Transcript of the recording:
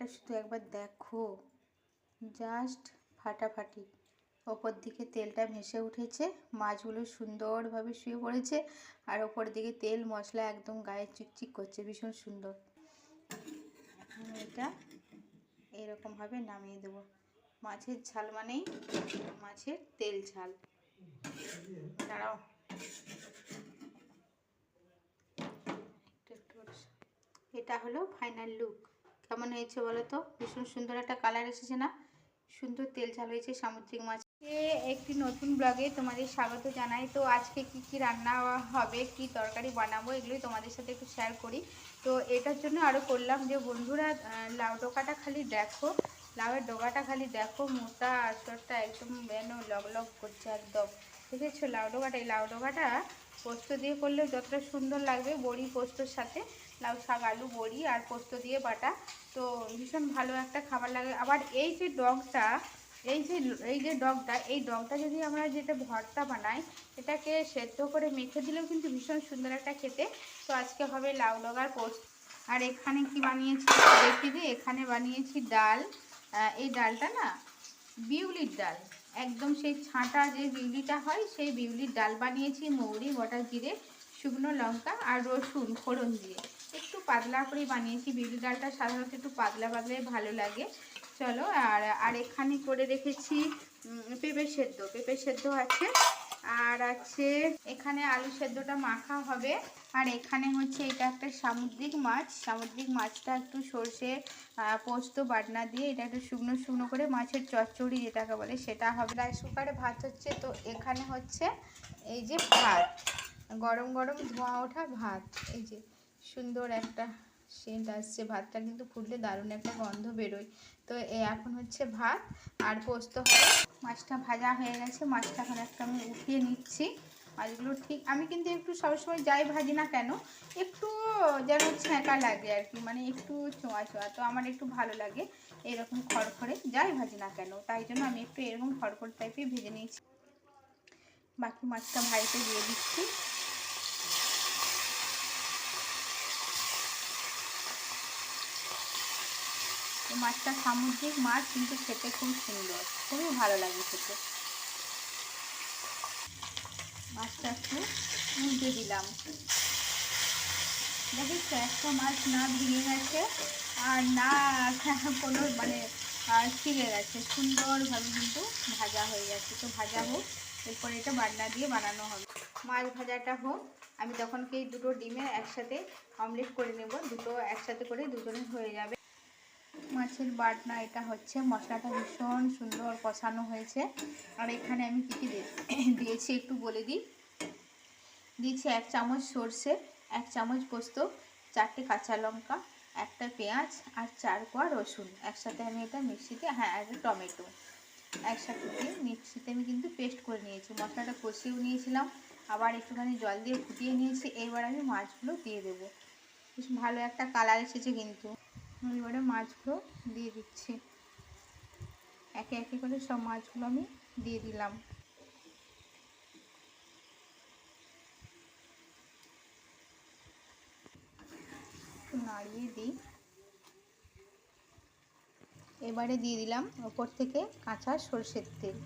কালারটা শুধু একবার দেখো। জাস্ট ফাটাফাটি। ওপর দিকে তেলটা ভেসে উঠেছে, মাছগুলো সুন্দরভাবে শুয়ে পড়েছে, আর ওপর দিকে তেল, মশলা একদম গায়ে চিকচিক করছে, ভীষণ সুন্দর। এটা এরকমভাবে নামিয়ে দেবো। মাছের ঝাল মানেই মাছের তেল ঝাল। দাঁড়াও। এটা হলো ফাইনাল লুক কেমন হয়েছে বলো তো? ভীষণ সুন্দর একটা কালার এসেছে না? সুন্দর তেল ঝাল হয়েছে, সামুদ্রিক মাছ। একটি নতুন ব্লগে তোমাদের স্বাগত জানাই। তো আজকে কি কি রান্না হবে, কি তরকারি বানাবো, এগুলোই তোমাদের সাথে একটু শেয়ার করি। তো এটার জন্য আরও করলাম যে, বন্ধুরা লাউ ডোকাটা খালি দেখো। লাউয়ের ডোকাটা খালি দেখো, মোটা আসরটা একদম যেন লগ লগ করছে একদম। দেখেছ লাউ ডোকাটা, এই লাউ ডোকাটা পোস্ত দিয়ে করলেও যতটা সুন্দর লাগবে, বড়ি পোস্তর সাথে। লাউ শাক, আলু, বড়ি আর পোস্ত দিয়ে বাটা। তো ভীষণ ভালো একটা খাবার লাগে। আবার এই যে ডগটা, এই যে এই যে ডগটা, এই ডগটা যদি আমরা যেটা ভর্তা বানাই, এটাকে সেদ্ধ করে মেখে দিলেও কিন্তু ভীষণ সুন্দর একটা খেতে। তো আজকে হবে লাউ ডগার পোস্ত। আর এখানে কি বানিয়েছি দেখি যে এখানে বানিয়েছি ডাল। এই ডালটা না, বিউলির ডাল। একদম সেই ছাঁটা যে বিউলিটা হয়, সেই বিউলির ডাল বানিয়েছি। মৌরি, গোটা জিরে, শুকনো লঙ্কা আর রসুন, ফোড়ন দিয়ে। পাতলা করে বানিয়েছি। বিউলি ডালটা সাধারণত একটু পাতলা পাতলাই ভালো লাগে। চলো, আর আর এখানে করে রেখেছি পেঁপে সেদ্ধ। পেঁপে সেদ্ধ আছে, আর আছে, এখানে আলু সেদ্ধটা মাখা হবে। আর এখানে হচ্ছে এটা একটা সামুদ্রিক মাছ। সামুদ্রিক মাছটা একটু সর্ষে পোস্ত, বাটনা দিয়ে এটা একটু শুকনো শুকনো করে মাছের চচ্চড়ি যেটাকে বলে সেটা হবে। রাইস কুকারে ভাত হচ্ছে, তো এখানে হচ্ছে এই যে ভাত, গরম গরম ধোঁয়া ওঠা ভাত। এই যে সুন্দর একটা সেন্ট আসছে। ভাতটা কিন্তু ফুটলে দারুণ একটা গন্ধ বেরোয়। তো এখন হচ্ছে ভাত, আর পোস্ত হবে। মাছটা ভাজা হয়ে গেছে। মাছটা এখন একটা আমি উঠিয়ে নিচ্ছি। মাছগুলো ঠিক, আমি কিন্তু একটু সবসময় যাই ভাজি না কেন, একটু যেন ছ্যাঁকা লাগে আর কি মানে একটু ছোঁয়া ছোঁয়া। তো আমার একটু ভালো লাগে এরকম খড়খড়ে যাই ভাজি না কেন, তাই জন্য আমি একটু এরকম খড়খড় টাইপের ভেজে নিয়েছি। বাকি মাছটা ভাইতে দিয়ে দিচ্ছি। এই মাছটা সামুদ্রিক মাছ, কিন্তু খেতে খুব সুন্দর। খুবই ভালো লাগে খেতে। মাছটা একটু উল্টে দিলাম। দেখিস একটা মাছ না ভেঙে গেছে, আর না কোনো মানে ছিঁড়ে গেছে। সুন্দরভাবে কিন্তু ভাজা হয়ে গেছে। তো ভাজা হোক, এরপরে এটা বান্না দিয়ে বানানো হবে। মাছ ভাজাটা হোক, আমি তখন কি দুটো ডিমের একসাথে অমলেট করে নেব? দুটো একসাথে করে দুজনের হয়ে যাবে। মাছের বাটনা, এটা হচ্ছে মশলাটা ভীষণ সুন্দর কষানো হয়েছে। আর এখানে আমি কী কী দিয়ে- দিয়েছি একটু বলে দিই। দিয়েছি এক চামচ সর্ষে, এক চামচ পোস্ত, চারটে কাঁচা লঙ্কা, একটা পেঁয়াজ আর চার কোয়া রসুন। একসাথে আমি এটা মিক্সিতে হ্যাঁ একটা টমেটো। একসাথে দিয়ে মিক্সিতে আমি কিন্তু পেস্ট করে নিয়েছি। মশলাটা কষিয়েও নিয়েছিলাম, আবার একটুখানি জল দিয়ে ফুটিয়ে নিয়েছি। এবার আমি মাছগুলো দিয়ে দেবো। বেশ ভালো একটা কালার এসেছে কিন্তু। আমি এবারে মাছগুলো দিয়ে দিচ্ছি। একে একে করে সব মাছগুলো আমি দিয়ে দিলাম। নাড়িয়ে দিই। এবারে দিয়ে দিলাম ওপর থেকে কাঁচা সর্ষের তেল।